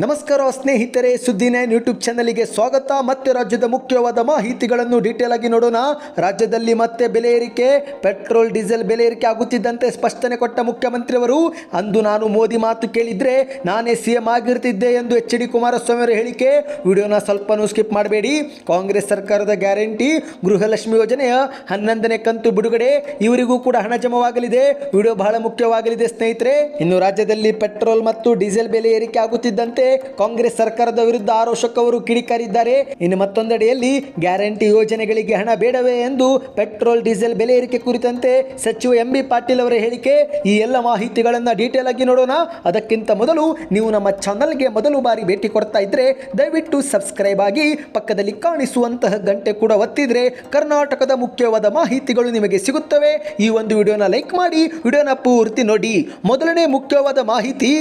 ನಮಸ್ಕಾರ ಸ್ನೇಹಿತರೆ, ಸುದ್ದಿ ನೈನ್ ಯೂಟ್ಯೂಬ್ ಚಾನಲ್ಗೆ ಸ್ವಾಗತ. ಮತ್ತೆ ರಾಜ್ಯದ ಮುಖ್ಯವಾದ ಮಾಹಿತಿಗಳನ್ನು ಡೀಟೇಲ್ ಆಗಿ ನೋಡೋಣ. ರಾಜ್ಯದಲ್ಲಿ ಮತ್ತೆ ಬೆಲೆ ಏರಿಕೆ, ಪೆಟ್ರೋಲ್, ಡೀಸೆಲ್ ಬೆಲೆ ಏರಿಕೆ ಆಗುತ್ತಿದ್ದಂತೆ ಸ್ಪಷ್ಟನೆ ಕೊಟ್ಟ ಮುಖ್ಯಮಂತ್ರಿಯವರು. ಅಂದು ನಾನು ಮೋದಿ ಮಾತು ಕೇಳಿದ್ರೆ ನಾನೇ ಸಿಎಂ ಆಗಿರ್ತಿದ್ದೆ ಎಂದು ಎಚ್ ಡಿ ಕುಮಾರಸ್ವಾಮಿ ಅವರ ಹೇಳಿಕೆ. ವಿಡಿಯೋನ ಸ್ವಲ್ಪನೂ ಸ್ಕಿಪ್ ಮಾಡಬೇಡಿ. ಕಾಂಗ್ರೆಸ್ ಸರ್ಕಾರದ ಗ್ಯಾರಂಟಿ, ಗೃಹಲಕ್ಷ್ಮಿ ಯೋಜನೆಯ ಹನ್ನೊಂದನೇ ಕಂತು ಬಿಡುಗಡೆ. ಇವರಿಗೂ ಕೂಡ ಹಣ ಜಮವಾಗಲಿದೆ. ವಿಡಿಯೋ ಬಹಳ ಮುಖ್ಯವಾಗಲಿದೆ ಸ್ನೇಹಿತರೆ. ಇನ್ನು ರಾಜ್ಯದಲ್ಲಿ ಪೆಟ್ರೋಲ್ ಮತ್ತು ಡೀಸೆಲ್ ಬೆಲೆ ಏರಿಕೆ ಆಗುತ್ತಿದ್ದಂತೆ ಕಾಂಗ್ರೆಸ್ ಸರ್ಕಾರದ ವಿರುದ್ಧ ಆರೋಶಕ್ ಅವರು ಕಿಡಿಕಾರಿದ್ದಾರೆ. ಇನ್ನು ಮತ್ತೊಂದೆಡೆಯಲ್ಲಿ ಗ್ಯಾರಂಟಿ ಯೋಜನೆಗಳಿಗೆ ಹಣ ಬೇಡವೇ ಎಂದು ಪೆಟ್ರೋಲ್, ಡೀಸೆಲ್ ಬೆಲೆ ಏರಿಕೆ ಕುರಿತಂತೆ ಸಚಿವ ಎಂ ಬಿ ಪಾಟೀಲ್ ಅವರ ಹೇಳಿಕೆ. ಈ ಎಲ್ಲ ಮಾಹಿತಿಗಳನ್ನ ಡೀಟೇಲ್ ಆಗಿ ನೋಡೋಣ. ಅದಕ್ಕಿಂತ ಮೊದಲು ನೀವು ನಮ್ಮ ಚಾನಲ್ಗೆ ಮೊದಲು ಬಾರಿ ಭೇಟಿ ಕೊಡ್ತಾ ಇದ್ರೆ ದಯವಿಟ್ಟು ಸಬ್ಸ್ಕ್ರೈಬ್ ಆಗಿ ಪಕ್ಕದಲ್ಲಿ ಕಾಣಿಸುವಂತಹ ಗಂಟೆ ಕೂಡ ಒತ್ತಿದ್ರೆ ಕರ್ನಾಟಕದ ಮುಖ್ಯವಾದ ಮಾಹಿತಿಗಳು ನಿಮಗೆ ಸಿಗುತ್ತವೆ. ಈ ಒಂದು ವಿಡಿಯೋನ ಲೈಕ್ ಮಾಡಿ. ವಿಡಿಯೋನ ಪೂರ್ತಿ ನೋಡಿ. ಮೊದಲನೇ ಮುಖ್ಯವಾದ ಮಾಹಿತಿ.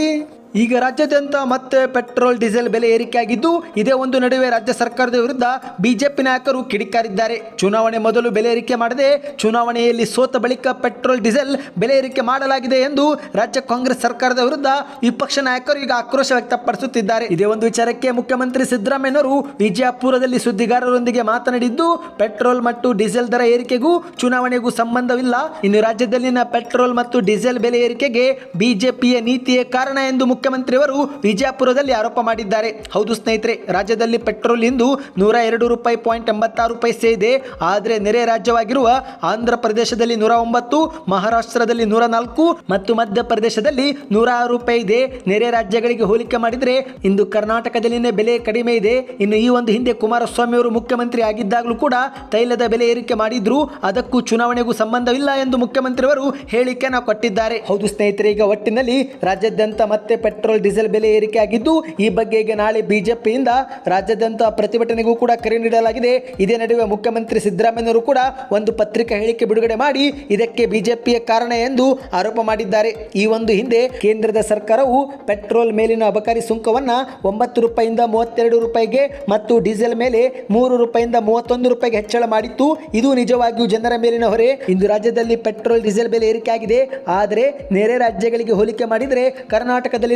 ಈಗ ರಾಜ್ಯಾದ್ಯಂತ ಮತ್ತೆ ಪೆಟ್ರೋಲ್, ಡೀಸೆಲ್ ಬೆಲೆ ಏರಿಕೆಯಾಗಿದ್ದು, ಇದೇ ಒಂದು ನಡುವೆ ರಾಜ್ಯ ಸರ್ಕಾರದ ವಿರುದ್ಧ ಬಿಜೆಪಿ ನಾಯಕರು ಕಿಡಿಕಾರಿದ್ದಾರೆ. ಚುನಾವಣೆ ಮೊದಲು ಬೆಲೆ ಏರಿಕೆ ಮಾಡದೆ, ಚುನಾವಣೆಯಲ್ಲಿ ಸೋತ ಬಳಿಕ ಪೆಟ್ರೋಲ್, ಡೀಸೆಲ್ ಬೆಲೆ ಏರಿಕೆ ಮಾಡಲಾಗಿದೆ ಎಂದು ರಾಜ್ಯ ಕಾಂಗ್ರೆಸ್ ಸರ್ಕಾರದ ವಿರುದ್ಧ ವಿಪಕ್ಷ ನಾಯಕರು ಈಗ ಆಕ್ರೋಶ ವ್ಯಕ್ತಪಡಿಸುತ್ತಿದ್ದಾರೆ. ಇದೇ ಒಂದು ವಿಚಾರಕ್ಕೆ ಮುಖ್ಯಮಂತ್ರಿ ಸಿದ್ದರಾಮಯ್ಯನವರು ವಿಜಯಪುರದಲ್ಲಿ ಸುದ್ದಿಗಾರರೊಂದಿಗೆ ಮಾತನಾಡಿದ್ದು, ಪೆಟ್ರೋಲ್ ಮತ್ತು ಡೀಸೆಲ್ ದರ ಏರಿಕೆಗೂ ಚುನಾವಣೆಗೂ ಸಂಬಂಧವಿಲ್ಲ. ಇನ್ನು ರಾಜ್ಯದಲ್ಲಿನ ಪೆಟ್ರೋಲ್ ಮತ್ತು ಡೀಸೆಲ್ ಬೆಲೆ ಏರಿಕೆಗೆ ಬಿಜೆಪಿಯ ನೀತಿಯೇ ಕಾರಣ ಎಂದು ಮುಖ್ಯಮಂತ್ರಿಯವರು ವಿಜಯಪುರದಲ್ಲಿ ಆರೋಪ ಮಾಡಿದ್ದಾರೆ. ಹೌದು ಸ್ನೇಹಿತರೆ, ರಾಜ್ಯದಲ್ಲಿ ಪೆಟ್ರೋಲ್ ಇಂದು ನೂರ ಎರಡು ರೂಪಾಯಿ ಪಾಯಿಂಟ್ ಎಂಬತ್ತಾರು ಪೈಸೆ ಇದೆ ಆದರೆ ನೆರೆ ರಾಜ್ಯವಾಗಿರುವ ಆಂಧ್ರ ಪ್ರದೇಶದಲ್ಲಿ ನೂರ ಒಂಬತ್ತು, ಮಹಾರಾಷ್ಟ್ರದಲ್ಲಿ ನೂರ ನಾಲ್ಕು ಮತ್ತು ಮಧ್ಯಪ್ರದೇಶದಲ್ಲಿ ನೂರ ಆರು ರೂಪಾಯಿ ಇದೆ. ನೆರೆ ರಾಜ್ಯಗಳಿಗೆ ಹೋಲಿಕೆ ಮಾಡಿದರೆ ಇಂದು ಕರ್ನಾಟಕದಲ್ಲಿನೇ ಬೆಲೆ ಕಡಿಮೆ ಇದೆ. ಇನ್ನು ಈ ಒಂದು ಹಿಂದೆ ಕುಮಾರಸ್ವಾಮಿ ಅವರು ಮುಖ್ಯಮಂತ್ರಿ ಆಗಿದ್ದಾಗಲೂ ಕೂಡ ತೈಲದ ಬೆಲೆ ಏರಿಕೆ ಮಾಡಿದ್ರು. ಅದಕ್ಕೂ ಚುನಾವಣೆಗೂ ಸಂಬಂಧವಿಲ್ಲ ಎಂದು ಮುಖ್ಯಮಂತ್ರಿಯವರು ಹೇಳಿಕೆಯನ್ನು ಕೊಟ್ಟಿದ್ದಾರೆ. ಹೌದು ಸ್ನೇಹಿತರೆ, ಈಗ ಒಟ್ಟಿನಲ್ಲಿ ರಾಜ್ಯಾದ್ಯಂತ ಮತ್ತೆ ಪೆಟ್ರೋಲ್, ಡೀಸೆಲ್ ಬೆಲೆ ಏರಿಕೆ ಆಗಿದ್ದು, ಈ ಬಗ್ಗೆ ಈಗ ನಾಳೆ ಬಿಜೆಪಿಯಿಂದ ರಾಜ್ಯಾದ್ಯಂತ ಪ್ರತಿಭಟನೆಗೂ ಕೂಡ ಕರೆ ನೀಡಲಾಗಿದೆ. ಇದೇ ನಡುವೆ ಮುಖ್ಯಮಂತ್ರಿ ಸಿದ್ದರಾಮಯ್ಯವರು ಕೂಡ ಒಂದು ಪತ್ರಿಕಾ ಹೇಳಿಕೆ ಬಿಡುಗಡೆ ಮಾಡಿ, ಇದಕ್ಕೆ ಬಿಜೆಪಿಯ ಕಾರಣ ಎಂದು ಆರೋಪ ಮಾಡಿದ್ದಾರೆ. ಈ ಒಂದು ಹಿಂದೆ ಕೇಂದ್ರದ ಸರ್ಕಾರವು ಪೆಟ್ರೋಲ್ ಮೇಲಿನ ಅಬಕಾರಿ ಸುಂಕವನ್ನ ಒಂಬತ್ತು ರೂಪಾಯಿಂದ ಮೂವತ್ತೆರಡು ರೂಪಾಯಿಗೆ ಮತ್ತು ಡೀಸೆಲ್ ಮೇಲೆ ಮೂರು ರೂಪಾಯಿಂದ ಮೂವತ್ತೊಂದು ರೂಪಾಯಿಗೆ ಹೆಚ್ಚಳ ಮಾಡಿತ್ತು. ಇದು ನಿಜವಾಗಿಯೂ ಜನರ ಮೇಲಿನ ಹೊರೆ. ಇಂದು ರಾಜ್ಯದಲ್ಲಿ ಪೆಟ್ರೋಲ್, ಡೀಸೆಲ್ ಬೆಲೆ ಏರಿಕೆ ಆಗಿದೆ. ಆದರೆ ನೆರೆ ರಾಜ್ಯಗಳಿಗೆ ಹೋಲಿಕೆ ಮಾಡಿದರೆ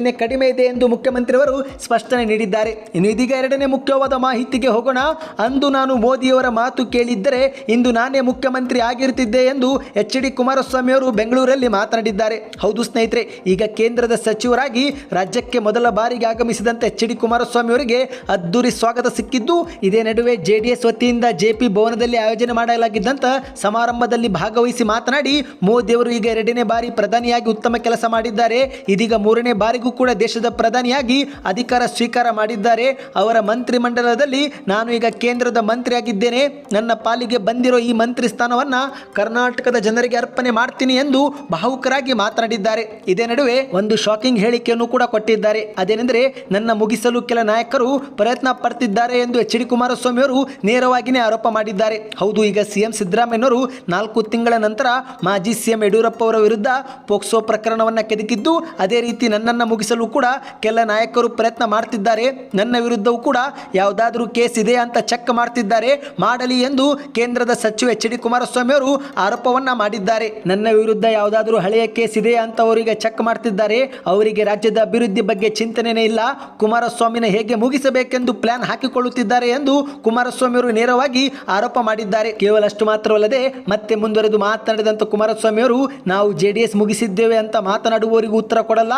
ಕರ್ನಾಟಕದಲ್ಲಿನೇ ಕಡಿಮೆ ಇದೆ ಎಂದು ಮುಖ್ಯಮಂತ್ರಿಯವರು ಸ್ಪಷ್ಟನೆ ನೀಡಿದ್ದಾರೆ. ಇನ್ನು ಇದೀಗ ಎರಡನೇ ಮುಖ್ಯವಾದ ಮಾಹಿತಿಗೆ ಹೋಗೋಣ. ಅಂದು ನಾನು ಮೋದಿಯವರ ಮಾತು ಕೇಳಿದ್ದರೆ ಇಂದು ನಾನೇ ಮುಖ್ಯಮಂತ್ರಿ ಆಗಿರುತ್ತಿದ್ದೆ ಎಂದು ಎಚ್ ಡಿ ಕುಮಾರಸ್ವಾಮಿ ಅವರು ಬೆಂಗಳೂರಲ್ಲಿ ಮಾತನಾಡಿದ್ದಾರೆ. ಹೌದು ಸ್ನೇಹಿತರೆ, ಈಗ ಕೇಂದ್ರದ ಸಚಿವರಾಗಿ ರಾಜ್ಯಕ್ಕೆ ಮೊದಲ ಬಾರಿಗೆ ಆಗಮಿಸಿದಂತ ಎಚ್ ಡಿ ಕುಮಾರಸ್ವಾಮಿ ಅವರಿಗೆ ಅದ್ದೂರಿ ಸ್ವಾಗತ ಸಿಕ್ಕಿದ್ದು, ಇದೇ ನಡುವೆ ಜೆಡಿಎಸ್ ವತಿಯಿಂದ ಜೆಪಿ ಭವನದಲ್ಲಿ ಆಯೋಜನೆ ಮಾಡಲಾಗಿದ್ದಂತ ಸಮಾರಂಭದಲ್ಲಿ ಭಾಗವಹಿಸಿ ಮಾತನಾಡಿ ಮೋದಿ ಅವರು ಈಗ ಎರಡನೇ ಬಾರಿ ಪ್ರಧಾನಿಯಾಗಿ ಉತ್ತಮ ಕೆಲಸ ಮಾಡಿದ್ದಾರೆ. ಇದೀಗ ಮೂರನೇ ಬಾರಿಗೂ ಕೂಡ ದೇಶದ ಪ್ರಧಾನಿಯಾಗಿ ಅಧಿಕಾರ ಸ್ವೀಕಾರ ಮಾಡಿದ್ದಾರೆ. ಅವರ ಮಂತ್ರಿ ಮಂಡಲದಲ್ಲಿ ನಾನು ಈಗ ಕೇಂದ್ರದ ಮಂತ್ರಿಯಾಗಿದ್ದೇನೆ. ನನ್ನ ಪಾಲಿಗೆ ಬಂದಿರೋ ಈ ಮಂತ್ರಿ ಸ್ಥಾನವನ್ನ ಕರ್ನಾಟಕದ ಜನರಿಗೆ ಅರ್ಪಣೆ ಮಾಡ್ತೀನಿ ಎಂದು ಭಾವುಕರಾಗಿ ಮಾತನಾಡಿದ್ದಾರೆ. ಇದೇ ನಡುವೆ ಒಂದು ಶಾಕಿಂಗ್ ಹೇಳಿಕೆಯನ್ನು ಕೂಡ ಕೊಟ್ಟಿದ್ದಾರೆ. ಅದೇನೆಂದರೆ, ನನ್ನ ಮುಗಿಸಲು ಕೆಲ ನಾಯಕರು ಪ್ರಯತ್ನ ಪಡ್ತಿದ್ದಾರೆ ಎಂದು ಎಚ್ ಡಿ ಕುಮಾರಸ್ವಾಮಿ ಅವರು ನೇರವಾಗಿಯೇ ಆರೋಪ ಮಾಡಿದ್ದಾರೆ. ಹೌದು, ಈಗ ಸಿಎಂ ಸಿದ್ದರಾಮಯ್ಯನವರು ನಾಲ್ಕು ತಿಂಗಳ ನಂತರ ಮಾಜಿ ಸಿಎಂ ಯಡಿಯೂರಪ್ಪ ಅವರ ವಿರುದ್ಧ ಪೋಕ್ಸೋ ಪ್ರಕರಣವನ್ನು ಕೆದಕಿದ್ದು, ಅದೇ ರೀತಿ ನನ್ನನ್ನು ಮುಗಿಸಲು ಕೂಡ ಕೆಲ ನಾಯಕರು ಪ್ರಯತ್ನ ಮಾಡ್ತಿದ್ದಾರೆ. ನನ್ನ ವಿರುದ್ಧವೂ ಕೂಡ ಯಾವುದಾದ್ರೂ ಕೇಸ್ ಇದೆ ಅಂತ ಚೆಕ್ ಮಾಡ್ತಿದ್ದಾರೆ. ಮಾಡಲಿ ಎಂದು ಕೇಂದ್ರದ ಸಚಿವ ಎಚ್ ಡಿ ಕುಮಾರಸ್ವಾಮಿ ಅವರು ಆರೋಪವನ್ನ ಮಾಡಿದ್ದಾರೆ. ನನ್ನ ವಿರುದ್ಧ ಯಾವುದಾದ್ರೂ ಹಳೆಯ ಕೇಸ್ ಇದೆ ಅಂತ ಅವರಿಗೆ ಚೆಕ್ ಮಾಡ್ತಿದ್ದಾರೆ. ಅವರಿಗೆ ರಾಜ್ಯದ ಅಭಿವೃದ್ಧಿ ಬಗ್ಗೆ ಚಿಂತನೆನೇ ಇಲ್ಲ. ಕುಮಾರಸ್ವಾಮಿನ ಹೇಗೆ ಮುಗಿಸಬೇಕೆಂದು ಪ್ಲಾನ್ ಹಾಕಿಕೊಳ್ಳುತ್ತಿದ್ದಾರೆ ಎಂದು ಕುಮಾರಸ್ವಾಮಿ ಅವರು ನೇರವಾಗಿ ಆರೋಪ ಮಾಡಿದ್ದಾರೆ. ಕೇವಲ ಅಷ್ಟು ಮಾತ್ರವಲ್ಲದೆ ಮತ್ತೆ ಮುಂದುವರೆದು ಮಾತನಾಡಿದಂತ ಕುಮಾರಸ್ವಾಮಿ ಅವರು, ನಾವು ಜೆಡಿಎಸ್ ಮುಗಿಸಿದ್ದೇವೆ ಅಂತ ಮಾತನಾಡುವವರಿಗೂ ಉತ್ತರ ಕೊಡಲ್ಲ.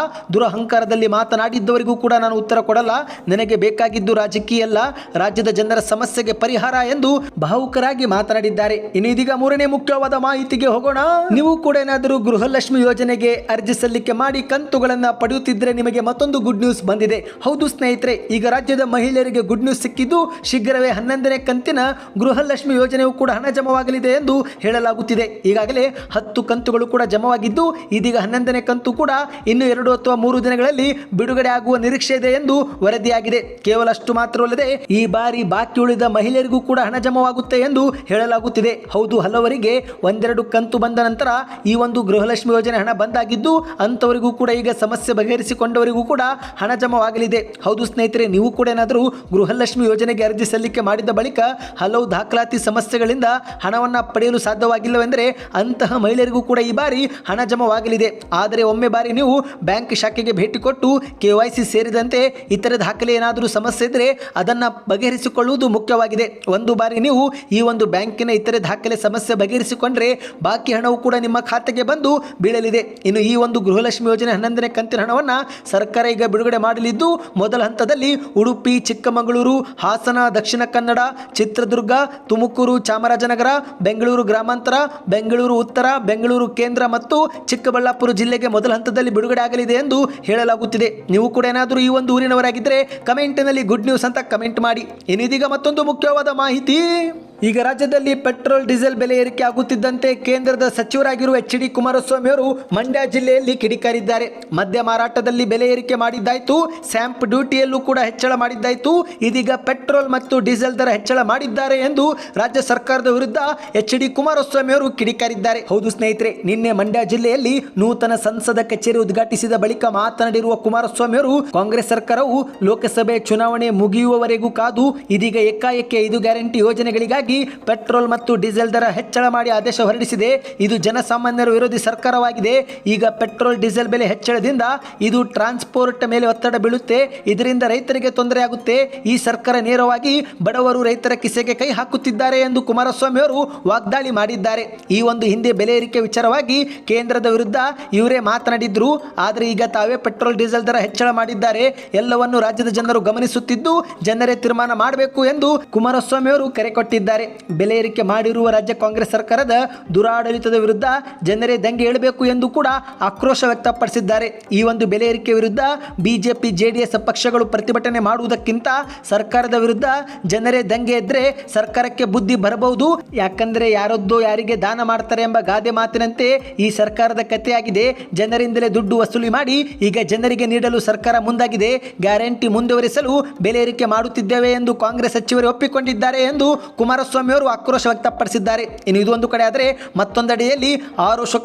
ದುರಹಂಕಾರದಲ್ಲಿ ಮಾತನಾಡಿದ್ದವರಿಗೂ ಕೂಡ ನಾನು ಉತ್ತರ ಕೊಡಲ್ಲ. ನನಗೆ ಬೇಕಾಗಿದ್ದು ರಾಜಕೀಯ ಅಲ್ಲ, ರಾಜ್ಯದ ಜನರ ಸಮಸ್ಯೆಗೆ ಪರಿಹಾರ ಎಂದು ಭಾವುಕರಾಗಿ ಮಾತನಾಡಿದ್ದಾರೆ. ಇನ್ನು ಇದೀಗ ಮೂರನೇ ಮುಖ್ಯವಾದ ಮಾಹಿತಿಗೆ ಹೋಗೋಣ. ನೀವು ಕೂಡ ಏನಾದರೂ ಗೃಹಲಕ್ಷ್ಮಿ ಯೋಜನೆಗೆ ಅರ್ಜಿ ಸಲ್ಲಿಕೆ ಮಾಡಿ ಕಂತುಗಳನ್ನ ಪಡೆಯುತ್ತಿದ್ದರೆ ನಿಮಗೆ ಮತ್ತೊಂದು ಗುಡ್ ನ್ಯೂಸ್ ಬಂದಿದೆ. ಹೌದು ಸ್ನೇಹಿತರೆ, ಈಗ ರಾಜ್ಯದ ಮಹಿಳೆಯರಿಗೆ ಗುಡ್ ನ್ಯೂಸ್ ಸಿಕ್ಕಿದ್ದು ಶೀಘ್ರವೇ ಹನ್ನೊಂದನೇ ಕಂತಿನ ಗೃಹಲಕ್ಷ್ಮಿ ಯೋಜನೆಯು ಕೂಡ ಹಣ ಜಮವಾಗಲಿದೆ ಎಂದು ಹೇಳಲಾಗುತ್ತಿದೆ. ಈಗಾಗಲೇ ಹತ್ತು ಕಂತುಗಳು ಕೂಡ ಜಮವಾಗಿದ್ದು, ಇದೀಗ ಹನ್ನೊಂದನೇ ಕಂತು ಕೂಡ ಇನ್ನು ಎರಡು ಅಥವಾ ಮೂರು ದಿನಗಳಲ್ಲಿ ಬಿಡುಗಡೆ ಆಗುವ ನಿರೀಕ್ಷೆ ಇದೆ ಎಂದು ವರದಿಯಾಗಿದೆ. ಕೇವಲ ಅಷ್ಟು ಮಾತ್ರವಲ್ಲದೆ ಈ ಬಾರಿ ಬಾಕಿ ಉಳಿದ ಮಹಿಳೆಯರಿಗೂ ಕೂಡ ಹಣ ಜಮವಾಗುತ್ತೆ ಎಂದು ಹೇಳಲಾಗುತ್ತಿದೆ. ಹೌದು, ಹಲವರಿಗೆ ಒಂದೆರಡು ಕಂತು ಬಂದ ನಂತರ ಈ ಒಂದು ಗೃಹಲಕ್ಷ್ಮಿ ಯೋಜನೆ ಹಣ ಬಂದಾಗಿದ್ದು, ಅಂಥವರಿಗೂ ಕೂಡ ಈಗ ಸಮಸ್ಯೆ ಬಗೆಹರಿಸಿಕೊಂಡವರಿಗೂ ಕೂಡ ಹಣ ಜಮವಾಗಲಿದೆ. ಹೌದು ಸ್ನೇಹಿತರೆ, ನೀವು ಕೂಡ ಏನಾದರೂ ಗೃಹಲಕ್ಷ್ಮಿ ಯೋಜನೆಗೆ ಅರ್ಜಿ ಸಲ್ಲಿಕೆ ಮಾಡಿದ ಬಳಿಕ ಹಲವು ದಾಖಲಾತಿ ಸಮಸ್ಯೆಗಳಿಂದ ಹಣವನ್ನು ಪಡೆಯಲು ಸಾಧ್ಯವಾಗಿಲ್ಲವೆಂದರೆ ಅಂತಹ ಮಹಿಳೆಯರಿಗೂ ಕೂಡ ಈ ಬಾರಿ ಹಣ ಜಮವಾಗಲಿದೆ. ಆದರೆ ಒಮ್ಮೆ ಬಾರಿ ನೀವು ಬ್ಯಾಂಕ್ ಶಾಖೆಗೆ ಭೇಟಿ ಭೇಟಿ ಕೊಟ್ಟು ಕೆ ವೈ ಸಿ ಸೇರಿದಂತೆ ಇತರ ದಾಖಲೆ ಏನಾದರೂ ಸಮಸ್ಯೆ ಇದ್ದರೆ ಅದನ್ನು ಬಗೆಹರಿಸಿಕೊಳ್ಳುವುದು ಮುಖ್ಯವಾಗಿದೆ. ಒಂದು ಬಾರಿ ನೀವು ಈ ಒಂದು ಬ್ಯಾಂಕಿನ ಇತರೆ ದಾಖಲೆ ಸಮಸ್ಯೆ ಬಗೆಹರಿಸಿಕೊಂಡ್ರೆ ಬಾಕಿ ಹಣವು ಕೂಡ ನಿಮ್ಮ ಖಾತೆಗೆ ಬಂದು ಬೀಳಲಿದೆ. ಇನ್ನು ಈ ಒಂದು ಗೃಹಲಕ್ಷ್ಮಿ ಯೋಜನೆ ಹನ್ನೊಂದನೇ ಕಂತಿನ ಹಣವನ್ನು ಸರ್ಕಾರ ಈಗ ಬಿಡುಗಡೆ ಮಾಡಲಿದ್ದು ಮೊದಲ ಹಂತದಲ್ಲಿ ಉಡುಪಿ, ಚಿಕ್ಕಮಗಳೂರು, ಹಾಸನ, ದಕ್ಷಿಣ ಕನ್ನಡ, ಚಿತ್ರದುರ್ಗ, ತುಮಕೂರು, ಚಾಮರಾಜನಗರ, ಬೆಂಗಳೂರು ಗ್ರಾಮಾಂತರ, ಬೆಂಗಳೂರು ಉತ್ತರ, ಬೆಂಗಳೂರು ಕೇಂದ್ರ ಮತ್ತು ಚಿಕ್ಕಬಳ್ಳಾಪುರ ಜಿಲ್ಲೆಗೆ ಮೊದಲ ಹಂತದಲ್ಲಿ ಬಿಡುಗಡೆ ಆಗಲಿದೆ ಎಂದು ಹೇಳಲಾಗುತ್ತಿದೆ. ನೀವು ಕೂಡ ಏನಾದರೂ ಈ ಒಂದು ಊರಿನವರಾಗಿದ್ದರೆ ಕಮೆಂಟ್ನಲ್ಲಿ ಗುಡ್ ನ್ಯೂಸ್ ಅಂತ ಕಮೆಂಟ್ ಮಾಡಿ. ಇನ್ನಿದೀಗ ಮತ್ತೊಂದು ಮುಖ್ಯವಾದ ಮಾಹಿತಿ. ಈಗ ರಾಜ್ಯದಲ್ಲಿ ಪೆಟ್ರೋಲ್, ಡೀಸೆಲ್ ಬೆಲೆ ಏರಿಕೆ ಆಗುತ್ತಿದ್ದಂತೆ ಕೇಂದ್ರದ ಸಚಿವರಾಗಿರುವ ಎಚ್ ಡಿ ಕುಮಾರಸ್ವಾಮಿ ಅವರು ಮಂಡ್ಯ ಜಿಲ್ಲೆಯಲ್ಲಿ ಕಿಡಿಕಾರಿದ್ದಾರೆ. ಮದ್ಯ ಮಾರಾಟದಲ್ಲಿ ಬೆಲೆ ಏರಿಕೆ ಮಾಡಿದ್ದಾಯ್ತು, ಸ್ಯಾಂಪ್ ಡ್ಯೂಟಿಯಲ್ಲೂ ಕೂಡ ಹೆಚ್ಚಳ ಮಾಡಿದ್ದಾಯ್ತು, ಇದೀಗ ಪೆಟ್ರೋಲ್ ಮತ್ತು ಡೀಸೆಲ್ ದರ ಹೆಚ್ಚಳ ಮಾಡಿದ್ದಾರೆ ಎಂದು ರಾಜ್ಯ ಸರ್ಕಾರದ ವಿರುದ್ಧ ಎಚ್ ಡಿ ಕುಮಾರಸ್ವಾಮಿ ಅವರು ಕಿಡಿಕಾರಿದ್ದಾರೆ. ಹೌದು ಸ್ನೇಹಿತರೆ, ನಿನ್ನೆ ಮಂಡ್ಯ ಜಿಲ್ಲೆಯಲ್ಲಿ ನೂತನ ಸಂಸದ ಕಚೇರಿ ಉದ್ಘಾಟಿಸಿದ ಬಳಿಕ ಮಾತನಾಡಿರುವ ಕುಮಾರಸ್ವಾಮಿ ಅವರು, ಕಾಂಗ್ರೆಸ್ ಸರ್ಕಾರವು ಲೋಕಸಭೆ ಚುನಾವಣೆ ಮುಗಿಯುವವರೆಗೂ ಕಾದು ಇದೀಗ ಏಕಾಏಕಿ ಐದು ಗ್ಯಾರಂಟಿ ಯೋಜನೆಗಳಿಗಾಗಿ ಪೆಟ್ರೋಲ್ ಮತ್ತು ಡೀಸೆಲ್ ದರ ಹೆಚ್ಚಳ ಮಾಡಿ ಆದೇಶ ಹೊರಡಿಸಿದೆ. ಇದು ಜನಸಾಮಾನ್ಯರ ವಿರೋಧಿ ಸರ್ಕಾರವಾಗಿದೆ. ಈಗ ಪೆಟ್ರೋಲ್, ಡೀಸೆಲ್ ಬೆಲೆ ಹೆಚ್ಚಳದಿಂದ ಇದು ಟ್ರಾನ್ಸ್ಪೋರ್ಟ್ ಮೇಲೆ ಒತ್ತಡ ಬೀಳುತ್ತೆ. ಇದರಿಂದ ರೈತರಿಗೆ ತೊಂದರೆ ಆಗುತ್ತೆ. ಈ ಸರ್ಕಾರ ನೇರವಾಗಿ ಬಡವರು ರೈತರ ಕಿಸೆಗೆ ಕೈ ಹಾಕುತ್ತಿದ್ದಾರೆ ಎಂದು ಕುಮಾರಸ್ವಾಮಿ ಅವರು ವಾಗ್ದಾಳಿ ಮಾಡಿದ್ದಾರೆ. ಈ ಒಂದು ಹಿಂದೆ ಬೆಲೆ ಏರಿಕೆ ವಿಚಾರವಾಗಿ ಕೇಂದ್ರದ ವಿರುದ್ಧ ಇವರೇ ಮಾತನಾಡಿದ್ರು. ಆದರೆ ಈಗ ತಾವೇ ಪೆಟ್ರೋಲ್, ಡೀಸೆಲ್ ದರ ಹೆಚ್ಚಳ ಮಾಡಿದ್ದಾರೆ. ಎಲ್ಲವನ್ನು ರಾಜ್ಯದ ಜನರು ಗಮನಿಸುತ್ತಿದ್ದು ಜನರೇ ತೀರ್ಮಾನ ಮಾಡಬೇಕು ಎಂದು ಕುಮಾರಸ್ವಾಮಿ ಅವರು ಕರೆ ಕೊಟ್ಟಿದ್ದಾರೆ. ಬೆಲೆ ಏರಿಕೆ ಮಾಡಿರುವ ರಾಜ್ಯ ಕಾಂಗ್ರೆಸ್ ಸರ್ಕಾರದ ದುರಾಡಳಿತದ ವಿರುದ್ಧ ಜನರೇ ದಂಗೆ ಏಳಬೇಕು ಎಂದು ಕೂಡ ಆಕ್ರೋಶ ವ್ಯಕ್ತಪಡಿಸಿದ್ದಾರೆ. ಈ ಒಂದು ಬೆಲೆ ಏರಿಕೆ ವಿರುದ್ಧ ಬಿಜೆಪಿ, ಜೆಡಿಎಸ್ ಪಕ್ಷಗಳು ಪ್ರತಿಭಟನೆ ಮಾಡುವುದಕ್ಕಿಂತ ಸರ್ಕಾರದ ವಿರುದ್ಧ ಜನರೇ ದಂಗೆ ಎದ್ರೆ ಸರ್ಕಾರಕ್ಕೆ ಬುದ್ಧಿ ಬರಬಹುದು. ಯಾಕಂದ್ರೆ ಯಾರದ್ದೋ ಯಾರಿಗೆ ದಾನ ಮಾಡ್ತಾರೆ ಎಂಬ ಗಾದೆ ಮಾತಿನಂತೆ ಈ ಸರ್ಕಾರದ ಕಥೆಯಾಗಿದೆ. ಜನರಿಂದಲೇ ದುಡ್ಡು ವಸೂಲಿ ಮಾಡಿ ಈಗ ಜನರಿಗೆ ನೀಡಲು ಸರ್ಕಾರ ಮುಂದಾಗಿದೆ. ಗ್ಯಾರಂಟಿ ಮುಂದುವರಿಸಲು ಬೆಲೆ ಏರಿಕೆ ಮಾಡುತ್ತಿದ್ದೇವೆ ಎಂದು ಕಾಂಗ್ರೆಸ್ ಸಚಿವರು ಒಪ್ಪಿಕೊಂಡಿದ್ದಾರೆ ಎಂದು ಕುಮಾರಸ್ವಾಮಿ ಅವರು ಆಕ್ರೋಶ ವ್ಯಕ್ತಪಡಿಸಿದ್ದಾರೆ. ಇನ್ನು ಇದು ಒಂದು ಕಡೆ ಆದರೆ ಮತ್ತೊಂದೆಡೆಯಲ್ಲಿ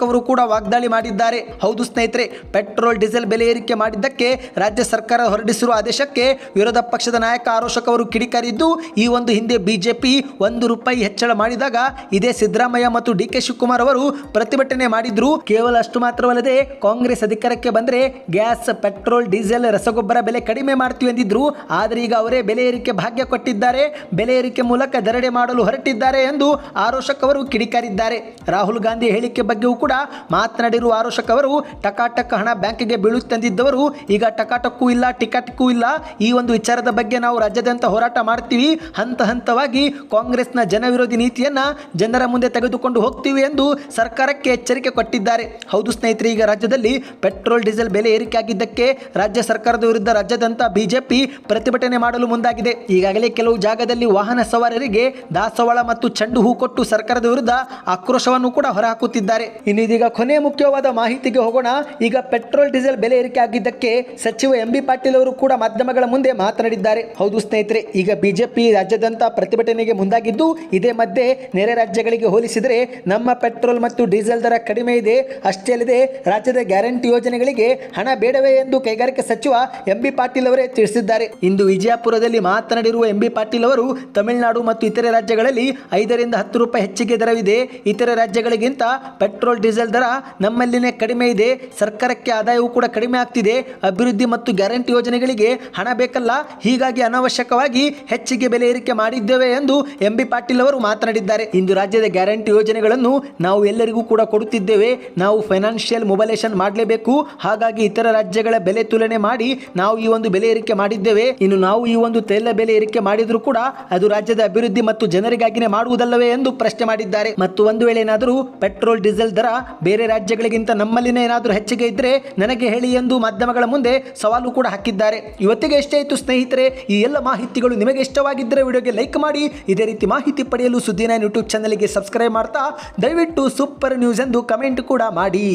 ಅವರು ಕೂಡ ವಾಗ್ದಾಳಿ ಮಾಡಿದ್ದಾರೆ. ಹೌದು ಸ್ನೇಹಿತರೆ, ಪೆಟ್ರೋಲ್, ಡೀಸೆಲ್ ಬೆಲೆ ಏರಿಕೆ ಮಾಡಿದ್ದಕ್ಕೆ ರಾಜ್ಯ ಸರ್ಕಾರ ಹೊರಡಿಸಿರುವ ಆದೇಶಕ್ಕೆ ವಿರೋಧ ಪಕ್ಷದ ನಾಯಕ ಆರು ಅವರು ಕಿಡಿಕಾರಿದ್ದು, ಈ ಒಂದು ಹಿಂದೆ ಬಿಜೆಪಿ ಒಂದು ರೂಪಾಯಿ ಹೆಚ್ಚಳ ಮಾಡಿದಾಗ ಇದೇ ಸಿದ್ದರಾಮಯ್ಯ ಮತ್ತು ಡಿ ಕೆ ಶಿವಕುಮಾರ್ ಅವರು ಪ್ರತಿಭಟನೆ ಮಾಡಿದ್ರು. ಕೇವಲ ಅಷ್ಟು ಮಾತ್ರವಲ್ಲದೆ ಕಾಂಗ್ರೆಸ್ ಅಧಿಕಾರಕ್ಕೆ ಬಂದರೆ ಗ್ಯಾಸ್, ಪೆಟ್ರೋಲ್, ಡೀಸೆಲ್, ರಸಗೊಬ್ಬರ ಬೆಲೆ ಕಡಿಮೆ ಮಾಡ್ತೀವಿ ಎಂದಿದ್ರು. ಆದರೆ ಈಗ ಅವರೇ ಬೆಲೆ ಏರಿಕೆ ಭಾಗ್ಯ ಕೊಟ್ಟಿದ್ದಾರೆ. ಬೆಲೆ ಏರಿಕೆ ಮೂಲಕ ದರಡೆ ಮಾಡಲು ಹೊರಟಿದ್ದಾರೆ ಎಂದು ಆರೋಶಕ್ ಅವರು ಕಿಡಿಕಾರಿದ್ದಾರೆ. ರಾಹುಲ್ ಗಾಂಧಿ ಹೇಳಿಕೆ ಬಗ್ಗೆಯೂ ಕೂಡ ಮಾತನಾಡಿರುವ ಆರೋಶಕ್ ಅವರು, ಟಕಾಟಕ್ ಹಣ ಬ್ಯಾಂಕಿಗೆ ಬೀಳುತ್ತಂದಿದ್ದವರು ಈಗ ಟಕಾಟಕ್ಕೂ ಇಲ್ಲ, ಟಿಕೆಟ್ಗೂ ಇಲ್ಲ. ಈ ಒಂದು ವಿಚಾರದ ಬಗ್ಗೆ ನಾವು ರಾಜ್ಯಾದ್ಯಂತ ಹೋರಾಟ ಮಾಡ್ತೀವಿ. ಹಂತ ಹಂತವಾಗಿ ಕಾಂಗ್ರೆಸ್ನ ಜನವಿರೋಧಿ ನೀತಿಯನ್ನ ಜನರ ಮುಂದೆ ತೆಗೆದುಕೊಂಡು ಹೋಗ್ತೀವಿ ಎಂದು ಸರ್ಕಾರಕ್ಕೆ ಎಚ್ಚರಿಕೆ ಕೊಟ್ಟಿದ್ದಾರೆ. ಹೌದು ಸ್ನೇಹಿತರೆ, ಈಗ ರಾಜ್ಯದಲ್ಲಿ ಪೆಟ್ರೋಲ್, ಡೀಸೆಲ್ ಬೆಲೆ ಏರಿಕೆ ಆಗಿದ್ದಕ್ಕೆ ರಾಜ್ಯ ಸರ್ಕಾರದ ವಿರುದ್ಧ ರಾಜ್ಯಾದ್ಯಂತ ಬಿಜೆಪಿ ಪ್ರತಿಭಟನೆ ಮಾಡಲು ಮುಂದಾಗಿದೆ. ಈಗಾಗಲೇ ಕೆಲವು ಜಾಗದಲ್ಲಿ ವಾಹನ ಸವಾರರಿಗೆ ದಾಸವಾಳ ಮತ್ತು ಚೆಂಡು ಹೂ ಕೊಟ್ಟು ಸರ್ಕಾರದ ವಿರುದ್ಧ ಆಕ್ರೋಶವನ್ನು ಕೂಡ ಹೊರಹಾಕುತ್ತಿದ್ದಾರೆ. ಇನ್ನು ಇದೀಗ ಕೊನೆಯ ಮುಖ್ಯವಾದ ಮಾಹಿತಿಗೆ ಹೋಗೋಣ. ಈಗ ಪೆಟ್ರೋಲ್, ಡೀಸೆಲ್ ಬೆಲೆ ಏರಿಕೆ ಆಗಿದ್ದಕ್ಕೆ ಸಚಿವ ಎಂ ಬಿ ಪಾಟೀಲ್ ಅವರು ಕೂಡ ಮಾಧ್ಯಮಗಳ ಮುಂದೆ ಮಾತನಾಡಿದ್ದಾರೆ. ಹೌದು ಸ್ನೇಹಿತರೆ, ಈಗ ಬಿಜೆಪಿ ರಾಜ್ಯಾದ್ಯಂತ ಪ್ರತಿಭಟನೆಗೆ ಮುಂದಾಗಿದ್ದು, ಇದೇ ಮಧ್ಯೆ ನೆರೆ ರಾಜ್ಯಗಳಿಗೆ ಹೋಲಿಸಿದರೆ ನಮ್ಮ ಪೆಟ್ರೋಲ್ ಮತ್ತು ಡೀಸೆಲ್ ದರ ಕಡಿಮೆ ಇದೆ. ಅಷ್ಟೇ ಅಲ್ಲದೆ ರಾಜ್ಯದ ಗ್ಯಾರಂಟಿ ಯೋಜನೆಗಳಿಗೆ ಹಣ ಬೇಡವೇ ಎಂದು ಕೈಗಾರಿಕಾ ಸಚಿವ ಎಂ ಬಿ ಪಾಟೀಲ್ ಅವರೇ ತಿಳಿಸಿದ್ದಾರೆ. ಇಂದು ವಿಜಯಪುರದಲ್ಲಿ ಮಾತನಾಡಿರುವ ಎಂ ಬಿ ಪಾಟೀಲ್ ಅವರು, ತಮಿಳುನಾಡು ಮತ್ತು ಇತರೆ ರಾಜ್ಯಗಳಲ್ಲಿ ಐದರಿಂದ ಹತ್ತು ರೂಪಾಯಿ ಹೆಚ್ಚಿಗೆ ದರವಿದೆ. ಇತರ ರಾಜ್ಯಗಳಿಗಿಂತ ಪೆಟ್ರೋಲ್, ಡೀಸೆಲ್ ದರ ನಮ್ಮಲ್ಲಿನೇ ಕಡಿಮೆ ಇದೆ. ಸರ್ಕಾರಕ್ಕೆ ಆದಾಯವೂ ಕೂಡ ಕಡಿಮೆ ಆಗ್ತಿದೆ. ಅಭಿವೃದ್ಧಿ ಮತ್ತು ಗ್ಯಾರಂಟಿ ಯೋಜನೆಗಳಿಗೆ ಹಣ ಬೇಕಲ್ಲ. ಹೀಗಾಗಿ ಅನವಶ್ಯಕವಾಗಿ ಹೆಚ್ಚಿಗೆ ಬೆಲೆ ಏರಿಕೆ ಮಾಡಿದ್ದೇವೆ ಎಂದು ಎಂ ಬಿ ಪಾಟೀಲ್ ಅವರು ಮಾತನಾಡಿದ್ದಾರೆ. ಇಂದು ರಾಜ್ಯದ ಗ್ಯಾರಂಟಿ ಯೋಜನೆಗಳನ್ನು ನಾವು ಎಲ್ಲರಿಗೂ ಕೂಡ ಕೊಡುತ್ತಿದ್ದೇವೆ. ನಾವು ಫೈನಾನ್ಷಿಯಲ್ ಮೊಬೈಲೇಷನ್ ಮಾಡಲೇಬೇಕು. ಹಾಗಾಗಿ ಇತರ ರಾಜ್ಯಗಳ ಬೆಲೆ ತುಲನೆ ಮಾಡಿ ನಾವು ಈ ಒಂದು ಬೆಲೆ ಏರಿಕೆ ಮಾಡಿದ್ದೇವೆ. ಇನ್ನು ನಾವು ಈ ಒಂದು ತೈಲ ಬೆಲೆ ಏರಿಕೆ ಮಾಡಿದರೂ ಕೂಡ ಅದು ರಾಜ್ಯದ ಅಭಿವೃದ್ಧಿ ಮತ್ತು ಜನರಿಗಾಗಿನೇ ಮಾಡುವುದಲ್ಲವೇ ಎಂದು ಪ್ರಶ್ನೆ ಮಾಡಿದ್ದಾರೆ. ಮತ್ತು ಒಂದು ವೇಳೆ ಏನಾದರೂ ಪೆಟ್ರೋಲ್, ಡೀಸೆಲ್ ದರ ಬೇರೆ ರಾಜ್ಯಗಳಿಗಿಂತ ನಮ್ಮಲ್ಲಿನೇ ಏನಾದರೂ ಹೆಚ್ಚಿಗೆ ಇದ್ರೆ ನನಗೆ ಹೇಳಿ ಎಂದು ಮಾಧ್ಯಮಗಳ ಮುಂದೆ ಸವಾಲು ಕೂಡ ಹಾಕಿದ್ದಾರೆ. ಇವತ್ತಿಗೆ ಎಷ್ಟೇ ಆಯಿತು ಸ್ನೇಹಿತರೆ, ಈ ಎಲ್ಲ ಮಾಹಿತಿಗಳು ನಿಮಗೆ ಇಷ್ಟವಾಗಿದ್ದರೆ ವಿಡಿಯೋಗೆ ಲೈಕ್ ಮಾಡಿ, ಇದೇ ರೀತಿ ಮಾಹಿತಿ ಪಡೆಯಲು ಸುದ್ದಿನ ಯೂಟ್ಯೂಬ್ ಚಾನಲ್ಗೆ ಸಬ್ಸ್ಕ್ರೈಬ್ ಮಾಡ್ತಾ ದಯವಿಟ್ಟು ಸೂಪರ್ ನ್ಯೂಸ್ ಎಂದು ಕಮೆಂಟ್ ಕೂಡ ಮಾಡಿ.